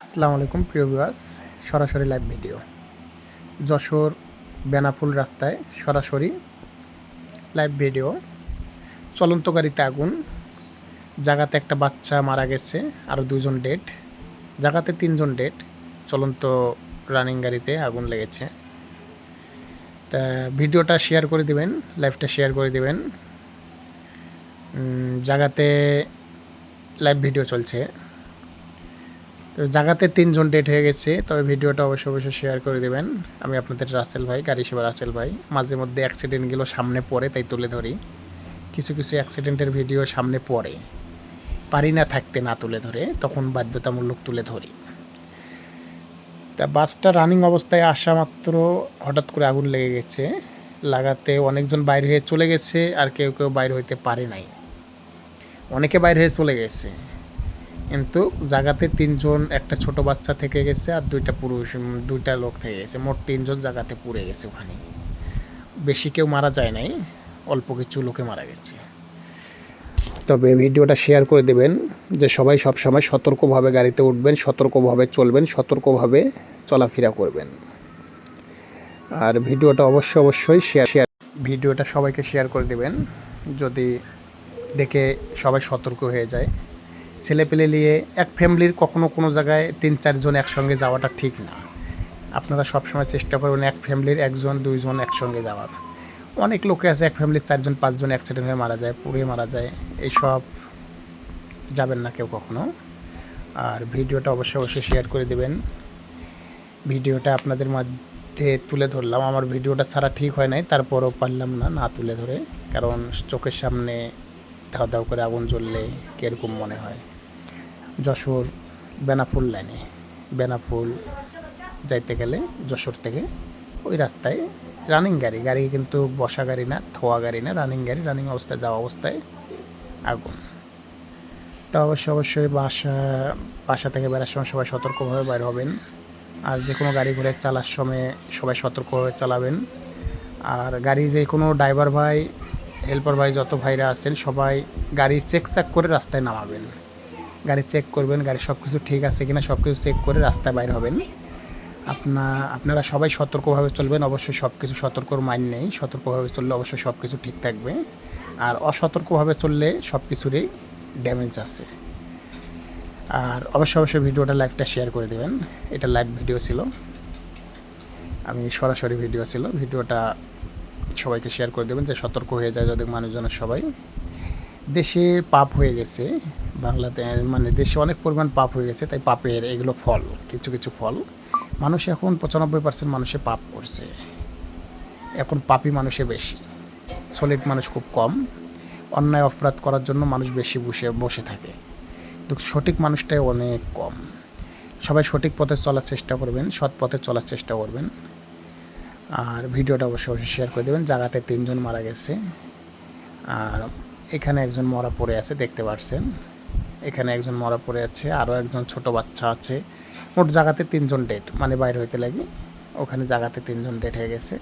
আসসালামু আলাইকুম, প্রিয় ভিউয়ার্স। সরাসরি লাইভ ভিডিও। যশোর বেনাফুল রাস্তায় সরাসরি লাইভ ভিডিও। চলন্ত গাড়িতে আগুন। জাগাতে একটা বাচ্চা মারা গেছে আরও দুজন ডেড। জাগাতে তিনজন ডেড। চলন্ত রানিং গাড়িতে আগুন লেগেছে। তা ভিডিওটা শেয়ার করে দিবেন, লাইভটা শেয়ার করে দিবেন। জাগাতে লাইভ ভিডিও চলছে। তো জায়গাতে তিনজন ডেট হয়ে গেছে, তবে ভিডিওটা অবশ্যই অবশ্যই শেয়ার করে দেবেন। আমি আপনাদের রাসেল ভাই, গাড়ি সেবা রাসেল ভাই। মাঝে মধ্যে অ্যাক্সিডেন্টগুলো সামনে পড়ে, তাই তুলে ধরি। কিছু কিছু অ্যাক্সিডেন্টের ভিডিও সামনে পড়ে। পারি না থাকতে না তুলে ধরে, তখন বাধ্যতামূলক তুলে ধরি। তা বাসটা রানিং অবস্থায় আসা মাত্র হঠাৎ করে আগুন লেগে গেছে। লাগাতে অনেকজন বাইর হয়ে চলে গেছে, আর কেউ কেউ বাইর হইতে পারে নাই। অনেকে বাইর হয়ে চলে গেছে। কিন্তু জায়গাতে তিনজন, একটা ছোট বাচ্চা থেকে গেছে আর দুইটা পুরুষ দুইটা লোক থেকে গেছে। মোট তিনজন জায়গাতে পুড়ে গেছে ওখানে। বেশি কেউ মারা যায় নাই, অল্প কিছু লোকে মারা গেছে। তবে ভিডিওটা শেয়ার করে দেবেন যে সবাই সব সময় সতর্কভাবে গাড়িতে উঠবেন, সতর্কভাবে চলবেন, সতর্কভাবে চলাফেরা করবেন। আর ভিডিওটা অবশ্যই অবশ্যই শেয়ার শেয়ার ভিডিওটা সবাইকে শেয়ার করে দেবেন। যদি দেখে সবাই সতর্ক হয়ে যায় ছেলে পেলে নিয়ে এক ফ্যামিলির কখনো কোনো জায়গায় তিন, চারজন একসঙ্গে যাওয়াটা ঠিক না। আপনারা সবসময় চেষ্টা করবেন এক ফ্যামিলির একজন, দুইজন একসঙ্গে যাওয়ার অনেক লোকে আছে, এক ফ্যামিলির চারজন, পাঁচজন অ্যাক্সিডেন্ট হয়ে মারা যায়, পুড়ে মারা যায় এইসব যাবেন না কেউ কখনো। আর ভিডিওটা অবশ্যই অবশ্যই শেয়ার করে দেবেন। ভিডিওটা আপনাদের মধ্যে তুলে ধরলাম। আমার ভিডিওটা ছাড়া ঠিক হয় নাই, তারপরও পারলাম না না তুলে ধরে। কারণ চোখের সামনে ধাও ধাও করে আগুন জ্বললে কীরকম মনে হয়। যশোর বেনাফুল লাইনে বেনাফুল যাইতে গেলে যশোর থেকে ওই রাস্তায় রানিং গাড়ি। গাড়ি কিন্তু বসা গাড়ি না থোয়া গাড়ি না রানিং গাড়ি রানিং অবস্থায়, যাওয়া অবস্থায় আগুন। তা অবশ্যই অবশ্যই বাসা বাসা থেকে বেরার সময় সবাই সতর্কভাবে বাইর হবেন। আর যে কোনো গাড়ি ঘোড়া চালার সময় সবাই সতর্কভাবে চালাবেন। আর গাড়ি যে কোনো ড্রাইভার ভাই হেল্পার ভাই, যত ভাইরা আছেন, সবাই গাড়ি চেক চেক করে রাস্তায় নামাবেন। গাড়ি চেক করবেন, গাড়ি সব কিছু ঠিক আছে কিনা সব কিছু চেক করে রাস্তায় বাইর হবেন। আপনা, আপনারা সবাই সতর্কভাবে চলবেন, অবশ্যই সব কিছু সতর্কর মাইন নেই, সতর্কভাবে চললে অবশ্যই সব কিছু ঠিক থাকবে। আর অসতর্কভাবে চললে সব কিছুরই ড্যামেজ আছে। আর অবশ্যই অবশ্যই ভিডিওটা লাইভটা শেয়ার করে দেবেন। এটা লাইভ ভিডিও ছিল। আমি সরাসরি ভিডিও ছিল। ভিডিওটা সবাইকে শেয়ার করে দেবেন যে সতর্ক হয়ে যায় যদি মানুষজনের সবাই। দেশে পাপ হয়ে গেছে। বাংলাতে মানে দেশে অনেক পরিমাণ পাপ হয়ে গেছে, তাই পাপের এগুলো ফল, কিছু কিছু ফল। মানুষ এখন পঁচানব্বই পার্সেন্ট মানুষে পাপ করছে। এখন পাপি মানুষে বেশি। সলিড মানুষ খুব কম। অন্যায় অপরাধ করার জন্য মানুষ বেশি বসে বসে থাকে। কিন্তু সঠিক মানুষটাই অনেক কম। সবাই সঠিক পথে চলার চেষ্টা করবেন, সৎ পথে চলার চেষ্টা করবেন। আর ভিডিওটা অবশ্যই অবশ্যই শেয়ার করে দেবেন জায়গাতে তিনজন মারা গেছে। আর এখানে একজন মরা পড়ে আছে, দেখতে পাচ্ছেন এখানে একজন মরা পড়ে আছে, আরও একজন ছোট বাচ্চা আছে। মোট জায়গাতে তিনজন ডেট মানে বাইরে হইতে লাগি। ওখানে জায়গাতে তিনজন ডেট হয়ে গেছে।